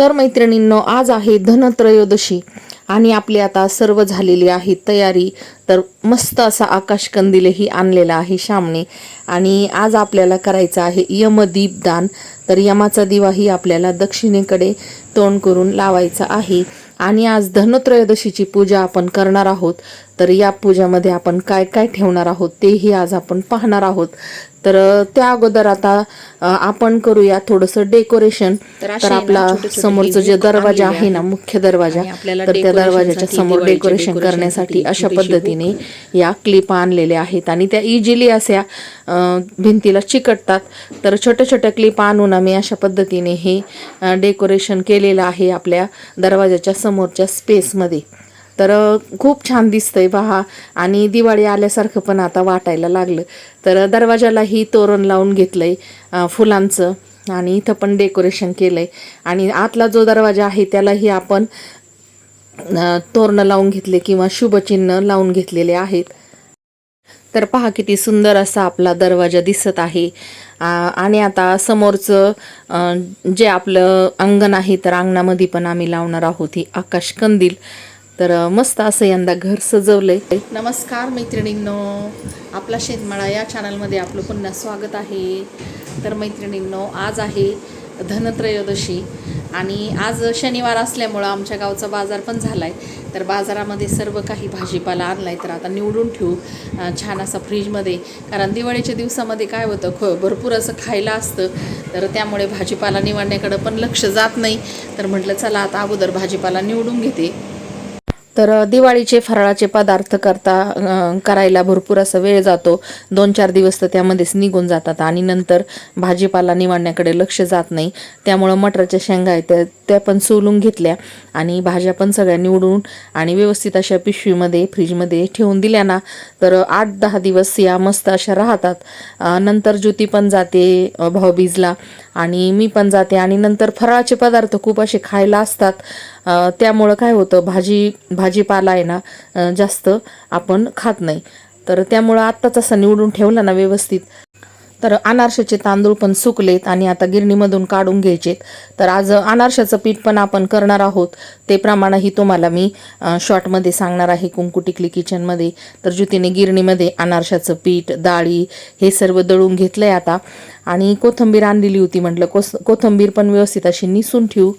तर मैत्रिणींनो आज आहे धनत्रयोदशी आणि आपली आता सर्व झालेली आहे तयारी. तर मस्त असा आकाशकंदिलही आणलेला आहे श्यामने. आणि आज आपल्याला करायचं आहे यमदीप दान तर यमाचा दिवाही आपल्याला दक्षिणेकडे तोंड करून लावायचा आहे. आणि आज धनत्रयोदशीची पूजा आपण करणार आहोत. तर या पूजामध्ये आपण काय काय ठेवणार आहोत तेही आज आपण पाहणार आहोत. तर त्या अगोदर आता आपण करूया थोडंसं डेकोरेशन. तर आपला समोरचं जे दरवाजा आहे ना. मुख्य दरवाजा तर त्या दरवाजाच्या समोर डेकोरेशन करण्यासाठी साठी अशा पद्धतीने या क्लिप आणलेल्या आहेत. आणि त्या इजिली अशा भिंतीला चिकटतात. तर छोट्या छोट्या क्लिप आणून आम्ही अशा पद्धतीने हे डेकोरेशन केलेलं आहे आपल्या दरवाजाच्या समोरच्या स्पेसमध्ये तर खूप छान दिसतंय पहा आणि दिवाळी आल्यासारखं पण आता वाटायला लागलं. तर दरवाजालाही तोरण लावून घेतलंय फुलांचं. आणि इथं पण डेकोरेशन केलंय. आणि आतला जो दरवाजा आहे त्यालाही आपण तोरणं लावून घेतले किंवा शुभचिन्ह लावून घेतलेले आहेत. तर पहा किती सुंदर असा आपला दरवाजा दिसत आहे. आणि आता समोरचं जे आपलं अंगण आहे तर अंगणामध्ये पण आम्ही लावणार आहोत ही आकाश कंदील. तर मस्त असं यंदा घर सजवलंय. नमस्कार मैत्रिणींनो. आपला शेतमाळा या चॅनलमध्ये आपलं पुन्हा स्वागत आहे. तर मैत्रिणींनो आज आहे धनत्रयोदशी. आणि आज शनिवार असल्यामुळं आमच्या गावचा बाजार पण झाला आहे तर बाजारामध्ये सर्व काही भाजीपाला आणला आहे तर आता निवडून ठेवू छान असा फ्रीजमध्ये कारण दिवाळीच्या दिवसामध्ये काय होतं ख भरपूर असं खायला असतं. तर त्यामुळे भाजीपाला निवडण्याकडं पण लक्ष जात नाही. तर म्हटलं चला आता अगोदर भाजीपाला निवडून घेते. तर दिवाळीचे फराळाचे पदार्थ करता करायला भरपूर असा वेळ जातो. दोन चार दिवस तर त्यामध्येच निघून जातात आणि नंतर भाजीपाला निवडण्याकडे लक्ष जात नाही. त्यामुळं मटराच्या शेंगा आहेत त्या त्या पण सोलून घेतल्या आणि भाज्या पण सगळ्या निवडून आणि व्यवस्थित अशा पिशवीमध्ये फ्रीजमध्ये ठेवून दिल्या ना तर आठ दहा दिवस या मस्त अशा राहतात. नंतर ज्योती पण जाते भाऊबीजला. आणि मी पण जाते. आणि नंतर फराळाचे पदार्थ खूप असे खायला असतात. त्यामुळं काय होतं भाजी भाजीपाला आहे ना जास्त आपण खात नाही. तर त्यामुळं आत्ताच असं निवडून ठेवला ना व्यवस्थित. तर अनारशाचे तांदूळ पण सुकलेत आणि आता गिरणीमधून काढून घ्यायचेत. तर आज अनारशाचं पीठ पण आपण करणार आहोत. ते प्रमाणही तुम्हाला मी शॉर्टमध्ये सांगणार आहे कुंकू टिकली किचनमध्ये तर ज्युतीने गिरणीमध्ये अनारशाचं पीठ डाळी हे सर्व दळून घेतलं आहे आता. आणि कोथंबीर आणलेली होती म्हटलं कोस कोथंबीर पण व्यवस्थित अशी निसून ठेवू.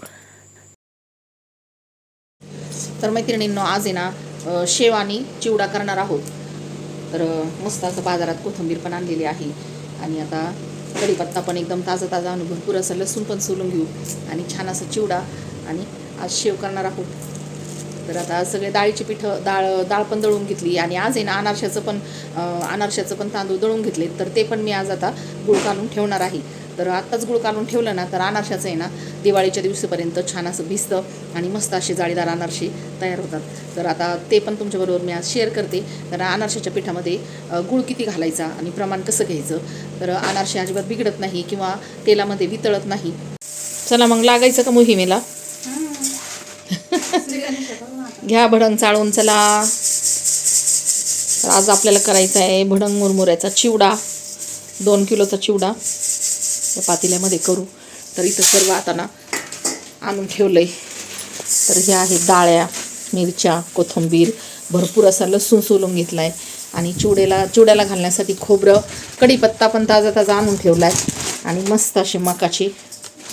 तर मैत्रिणींनो आज आहे ना शेव आणि चिवडा करणार आहोत. तर मस्त असं बाजारात कोथिंबीर पण आणलेली आहे. आणि आता कढीपत्ता पण एकदम ताजा ताजा आणि भरपूर असं लसूण पण सोलून घेऊ. आणि छान असं चिवडा आणि आज शेव करणार आहोत. तर आता सगळे डाळीची पिठं डाळ डाळ पण दळून घेतली आणि आज आहे ना अनारशाचं पण अनारशाचं पण तांदूळ दळून घेतले. तर ते पण मी आज आता गुळ काढून ठेवणार आहे. तर आत्ताच गुळ काढून ठेवलं ना तर अनारशाचं आहे ना दिवाळीच्या दिवशीपर्यंत छान असं भिजतं आणि मस्त असे जाळीदार अनारसे तयार होतात. तर आता ते पण तुमच्याबरोबर मी आज शेअर करते. तर अनारशाच्या पिठामध्ये गुळ किती घालायचा आणि प्रमाण कसं घ्यायचं? तर अनारसे अजिबात बिघडत नाही किंवा तेलामध्ये वितळत नाही. चला मग लागायचं का मोहिमेला? घ्या भडंग चाळून चला. तर आज आपल्याला करायचं आहे भडंग मुरमुऱ्याचा चिवडा. दोन किलोचा चिवडा. या पातेल्यामध्ये करू. तर इथं सर्व आता ना आणून ठेवलं आहे तर ह्या आहे डाळ्या मिरच्या कोथिंबीर. भरपूर असा लसूण सोलून घेतला आहे आणि चिवड्याला चिवड्याला घालण्यासाठी खोबरं कढीपत्ता पण ताजा ताजा आणून ठेवला आहे आणि मस्त असे मकाची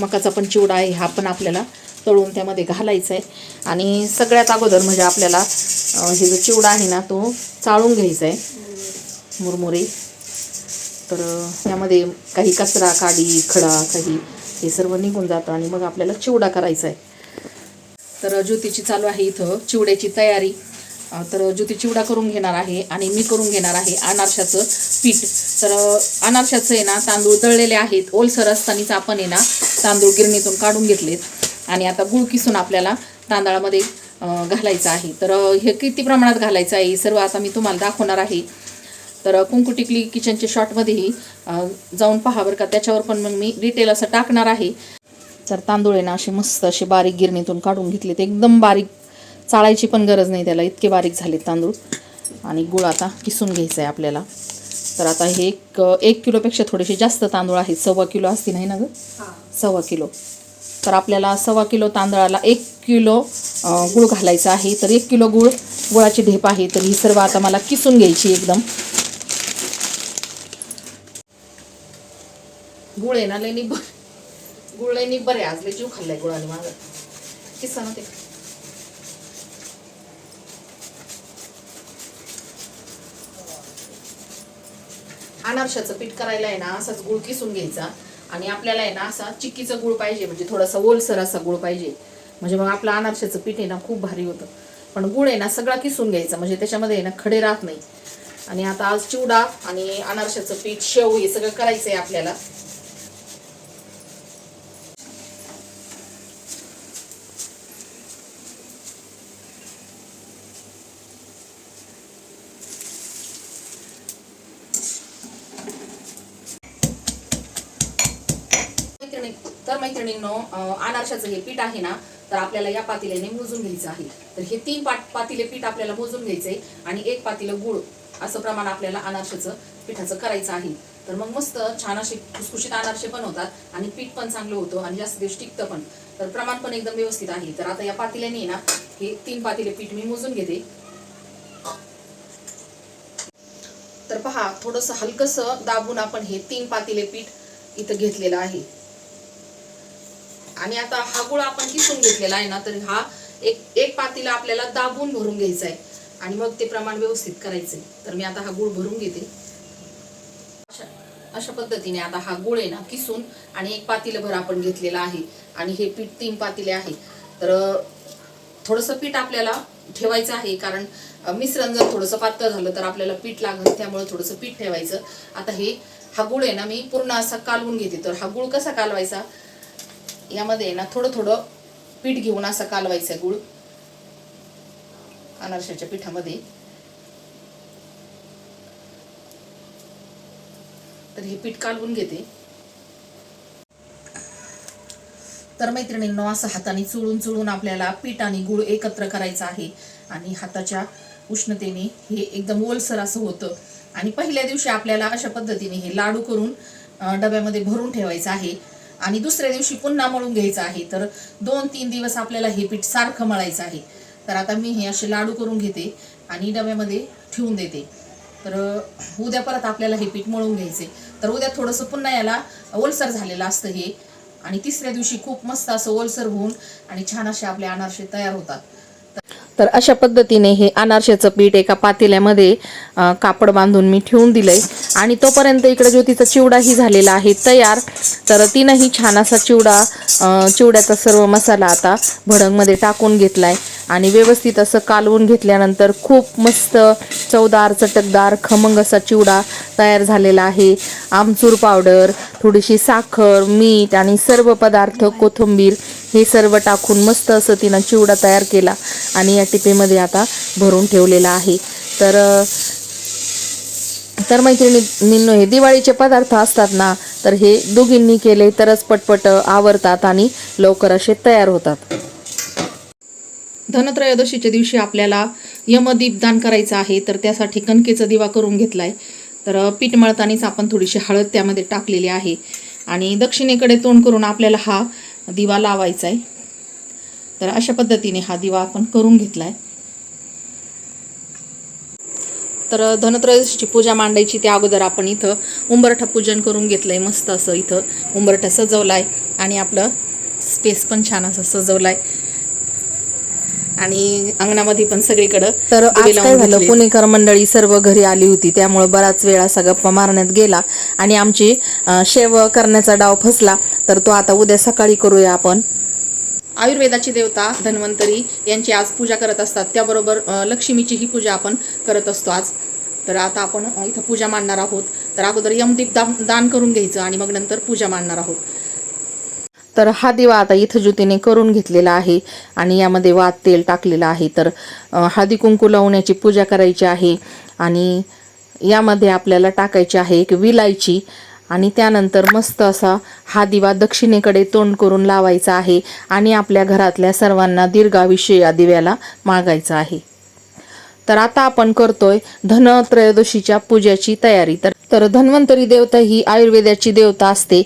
मकाचा पण चिवडा आहे. हा पण आपल्याला तळून त्यामध्ये घालायचं आहे आणि सगळ्यात अगोदर म्हणजे आपल्याला हे जो चिवडा आहे ना तो चाळून घ्यायचा आहे मुरमुरे. तर त्यामध्ये काही कचरा काडी खडा काही हे सर्व निघून जातं आणि मग आपल्याला चिवडा करायचा आहे तर ज्योतीची चालू आहे इथं चिवड्याची तयारी. तर ज्योती चिवडा करून घेणार आहे आणि मी करून घेणार आहे अनारशाचं पीठ. तर अनारशाचं आहे ना तांदूळ तळलेले आहेत. ओलसर असतानाच आपण आहे ना तांदूळ गिरणीतून काढून घेतलेत. आणि आता गुळ किसून आपल्याला तांदळामध्ये घालायचं आहे. तर हे किती प्रमाणात घालायचं आहे सर्व आता मी तुम्हाला दाखवणार आहे. तर कुंकू टिकली किचनच्या शॉर्टमध्येही अं, जाऊन पहा बरं का त्याच्यावर पण मग मी डिटेल असं टाकणार आहे. तर तांदूळ आहे ना असे मस्त असे बारीक गिरणीतून काढून घेतले ते एकदम बारीक चाळायची पण गरज नाही त्याला इतके बारीक झाले तांदूळ. आणि गुळ आता किसून घ्यायचं आहे आपल्याला. तर आता हे एक एक किलोपेक्षा थोडेसे जास्त तांदूळ आहेत. सव्वा किलो असतील नाही ना गं? सव्वा किलो. तर आपल्याला सव्वा किलो तांदळाला एक किलो गुळ घालायचा आहे. तर एक किलो गुळ गुळाची ढेप आहे. तर ही सर्व आता मला किसून घ्यायची एकदम. गुळ आहे ना लेणी निब्बर गुळ लय निब्बर आहे. आज लय जीव खाल्लाय गुळाने माझा. किस्सा ना ते. अनारशाचं पीठ करायला आहे ना असाच गुळ किसून घ्यायचा. आणि आपल्याला आहे ना असा चिक्कीचा गुळ पाहिजे म्हणजे थोडासा ओलसर असा गुळ पाहिजे. म्हणजे मग आपलं अनारशाचं पीठ आहे ना खूप भारी होतं. पण गुळ आहे ना सगळा किसून घ्यायचा म्हणजे त्याच्यामध्ये आहे ना खडे राहत नाही. आणि आता आज चिवडा आणि अनारशाचं पीठ शेव हे सगळं करायचं आहे आपल्याला मैत्रिणी तर मैत्रिणींनो अनारशाचं हे पीठ आहे ना तर आपल्याला या पातेल्याने मोजून घ्यायचं आहे. तर हे तीन पाट पातेले पीठ आपल्याला मोजून घ्यायचे आणि एक पातेलं गुळ असं प्रमाण आपल्याला अनारशाचं पिठाचं करायचं आहे. तर मग मस्त छान असे खुसखुशीत अनारसे पण होतात आणि पीठ पण चांगलं होतं आणि जास्त दिवस टिकतं पण. तर प्रमाण पण एकदम व्यवस्थित आहे. तर आता या पातेल्याने ना हे तीन पातेले पीठ मी मोजून घेते. तर पहा थोडंसं हलकंसं दाबून आपण हे तीन पातेले पीठ इथं घेतलेलं आहे. आणि आता हा गुळ आपण किसून घेतलेला आहे ना तर हा एक एक पातीला आपल्याला दाबून भरून घ्यायचा आहे. आणि मग ते प्रमाण व्यवस्थित करायचंय तर मी आता हा गुळ भरून घेते. अशा अशा पद्धतीने आता हा गुळ आहे ना किसून आणि एक पातीला भर आपण घेतलेला आहे. आणि हे पीठ तीन पातीले आहे. तर थोडंसं पीठ आपल्याला ठेवायचं आहे कारण मिश्रण जर थोडंसं पातळ झालं तर आपल्याला पीठ लागेल त्यामुळे थोडंसं पीठ ठेवायचं. आता हे हा गुळ आहे ना मी पूर्ण असा कालवून घेते. तर हा गुळ कसा कालवायचा? यामध्ये ना थोडं थोडं पीठ घेऊन असं कालवायचं गुळ. अनारशाच्या पिठामध्ये. तर हे पीठ कालवून घेते. तर मैत्रिणींनो असं हाताने चुळून चुळून आपल्याला पीठ आणि गुळ एकत्र करायचं आहे. आणि हाताच्या उष्णतेने हे एकदम ओलसर असं होतं. आणि पहिल्या दिवशी आपल्याला अशा पद्धतीने हे लाडू करून डब्यामध्ये भरून ठेवायचं आहे. आणि दुसऱ्या दिवशी पुन्हा मळून घ्यायचं आहे. तर दोन तीन दिवस आपल्याला हे पीठ सारखं मळायचं आहे. तर आता मी हे असे लाडू करून घेते आणि डब्यामध्ये ठेवून देते. तर उद्या परत आपल्याला हे पीठ मळून घ्यायचे तर उद्या थोडंसं पुन्हा याला ओलसर झालेलं असतं हे. आणि तिसऱ्या दिवशी खूप मस्त असं ओलसर होऊन आणि छान असे आपले अनारसे तयार होतात. तर अशा पद्धतीने हे अनारशाचं पीठ एका पातेल्यामध्ये कापड बांधून मी ठेवून दिलंय. आणि तोपर्यंत इकडे ज्योतीचा चिवडाही झालेला आहे. तयार तर तिनंही छान असा चिवडा चिवड्याचा सर्व मसाला आता भडंगमध्ये टाकून घेतला आहे आणि व्यवस्थित असं कालवून घेतल्यानंतर खूप मस्त चवदार चटकदार खमंग असा चिवडा तयार झालेला आहे. आमचूर पावडर थोडीशी साखर मीठ आणि सर्व पदार्थ कोथिंबीर हे सर्व टाकून मस्त असं तिनं चिवडा तयार केला आणि या टिपेमध्ये आता भरून ठेवलेला आहे. तर तर तर मैत्रिणींनो हे दिवाळीचे पदार्थ असतात ना तर हे दोघींनी केले तरच पटपट आवरतात आणि लवकर असे तयार होतात. धनत्रयोदशीच्या दिवशी आपल्याला यमदीपदान करायचं आहे तर त्यासाठी कणकेचा दिवा करून घेतलाय. तर पीठ मळतानीच आपण थोडीशी हळद त्यामध्ये टाकलेली आहे. आणि दक्षिणेकडे तोंड करून आपल्याला हा दिवा लावायचा आहे तर अशा पद्धतीने हा दिवा आपण करून घेतला आहे तर धनत्रयोदशीची पूजा मांडायची त्या अगोदर आपण इथं उंबरठा पूजन करून घेतलंय मस्त असं इथं उंबरठा सजवलाय आणि आपलं स्पेस पण छान असं सजवलाय. आणि अंगणामध्ये पण सगळीकडं तर आज काय झालं? घेतले. पुणेकर मंडळी सर्व घरी आली होती त्यामुळे बराच वेळ असा गप्पा मारण्यात गेला आणि आमची शेव करण्याचा डाव फसला. तर तो आता उद्या सकाळी करूया आपण. आयुर्वेदाची देवता धन्वंतरी यांची आज पूजा करत असतात. त्याबरोबर लक्ष्मीची ही पूजा आपण करत असतो आज. तर आता आपण इथं पूजा मांडणार आहोत. तर अगोदर यमदीप दान दान करून घ्यायचं आणि मग नंतर पूजा मांडणार आहोत. तर हा दिवा आता इथं ज्योतीने करून घेतलेला आहे आणि यामध्ये वात तेल टाकलेलं आहे. तर अं, हळदी कुंकू लावण्याची पूजा करायची आहे आणि यामध्ये आपल्याला टाकायची आहे एक विलायची. आणि त्यानंतर मस्त असा हा दिवा दक्षिणेकडे तोंड करून लावायचा आहे आणि आपल्या घरातल्या सर्वांना दीर्घाविषयी या दिव्याला मागायचा आहे. तर आता आपण करतोय धनत्रयोदशीच्या पूजेची तयारी. तर तर धन्वंतरी देवता ही आयुर्वेदाची देवता असते.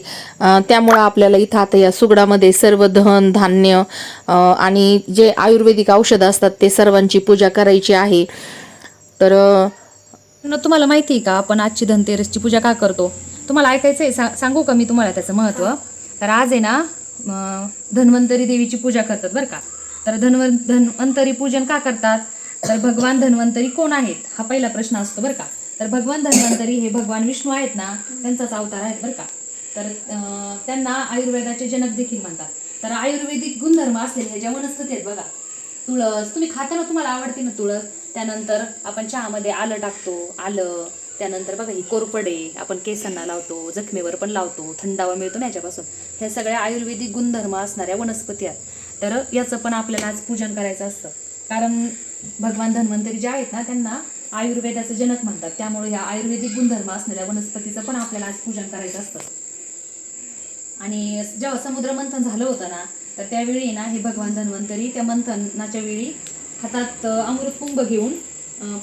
त्यामुळं आपल्याला इथं आता या सुगडामध्ये सर्व धन धान्य आणि जे आयुर्वेदिक औषधं असतात ते सर्वांची पूजा करायची आहे. तर न तुम्हाला माहिती आहे का? आपण आजची धनतेरसची पूजा का करतो? तुम्हाला ऐकायचं आहे सा- सांगू का मी तुम्हाला त्याचं महत्त्व तर आज आहे ना धन्वंतरी देवीची पूजा करतात बरं का. तर धन्वन धन्वंतरी पूजन का करतात? तर भगवान धन्वंतरी कोण आहेत? हा पहिला प्रश्न असतो बरं का. तर भगवान धन्वंतरी हे भगवान विष्णू आहेत ना त्यांचाच अवतार आहेत बरं का. तर अं, त्यांना आयुर्वेदाचे जनक देखील म्हणतात. तर आयुर्वेदिक गुणधर्म असलेले हे ज्या वनस्पती आहेत बघा. तुळस तुम्ही खाताना तुम्हाला आवडते ना तुळस? त्यानंतर आपण चहामध्ये आलं टाकतो आलं त्यानंतर बघा ही कोरपडे आपण केसांना लावतो जखमेवर पण लावतो थंडावा मिळतो ना याच्यापासून. ह्या सगळ्या आयुर्वेदिक गुणधर्म असणाऱ्या वनस्पती आहेत. तर याचं पण आपल्याला आज पूजन करायचं असतं. कारण भगवान धन्वंतरी जे आहेत ना त्यांना आयुर्वेदाचं जनक म्हणतात. त्यामुळे ह्या आयुर्वेदिक गुणधर्म असणाऱ्या वनस्पतीचं पण आपल्याला आज पूजन करायचं असतं. आणि जेव्हा समुद्र मंथन झालं होतं ना तर त्यावेळी ना हे भगवान धन्वंतरी त्या मंथनाच्या वेळी हातात अमृत अमृतकुंभ घेऊन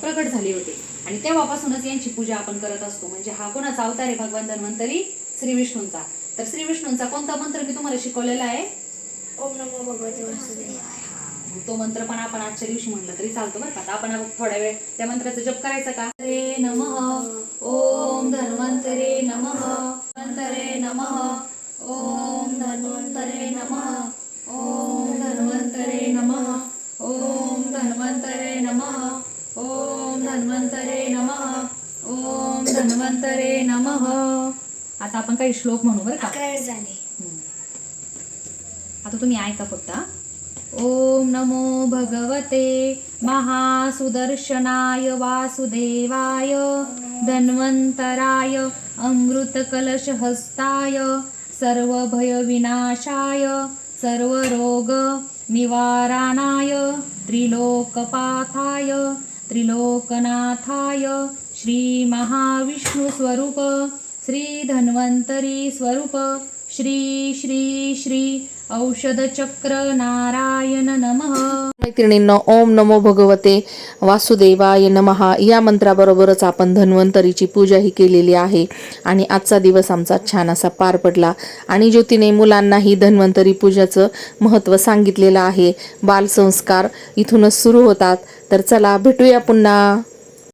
प्रकट झाले होते. आणि तेव्हापासूनच यांची पूजा आपण करत असतो. म्हणजे हा कोणाचा अवतार आहे भगवान धन्वंतरी? श्री विष्णूंचा. तर श्री विष्णूंचा कोणता मंत्र मी तुम्हाला शिकवलेला आहे? ओम नमो भगवते तो मंत्र पण आपण आजच्या दिवशी म्हणलं तरी चालतो बरं का. आता आपण थोड्या वेळ त्या मंत्राचा जप करायचा का? रे नमः. ओम धन्वंतरे नमः. धन्वंतरे नमः. ओम धन्वंतरे नमः ओम धन्वंतरे नमः ओम धन्वंतरे नमः ओम धन्वंतरे नमः ओम धन्वंतरे नमः काही श्लोक म्हणू बरं का? अकरा वेळ झाले. आता तुम्ही ऐका फक्त हा. ओम नमो भगवते महासुदर्शनाय वासुदेवाय धन्वन्तराय अमृतकलशहस्ताय सर्वभयविनाशाय सर्वरोग निवारणाय त्रिलोकपाथाय त्रिलोकनाथाय श्रीमहाविष्णुस्वरूप श्री धन्वंतरी स्वरूप। श्री श्री श्री औषधचक्र नारायण नमः मैत्रिणींना ओम नमो भगवते वासुदेवाय नमहा या मंत्राबरोबरच आपण धन्वंतरीची पूजाही केलेली आहे आणि आजचा दिवस आमचा छान असा पार पडला. आणि ज्योतीने मुलांनाही धन्वंतरी पूजाचं महत्त्व सांगितलेलं आहे. बालसंस्कार इथूनच सुरू होतात. तर चला भेटूया पुन्हा.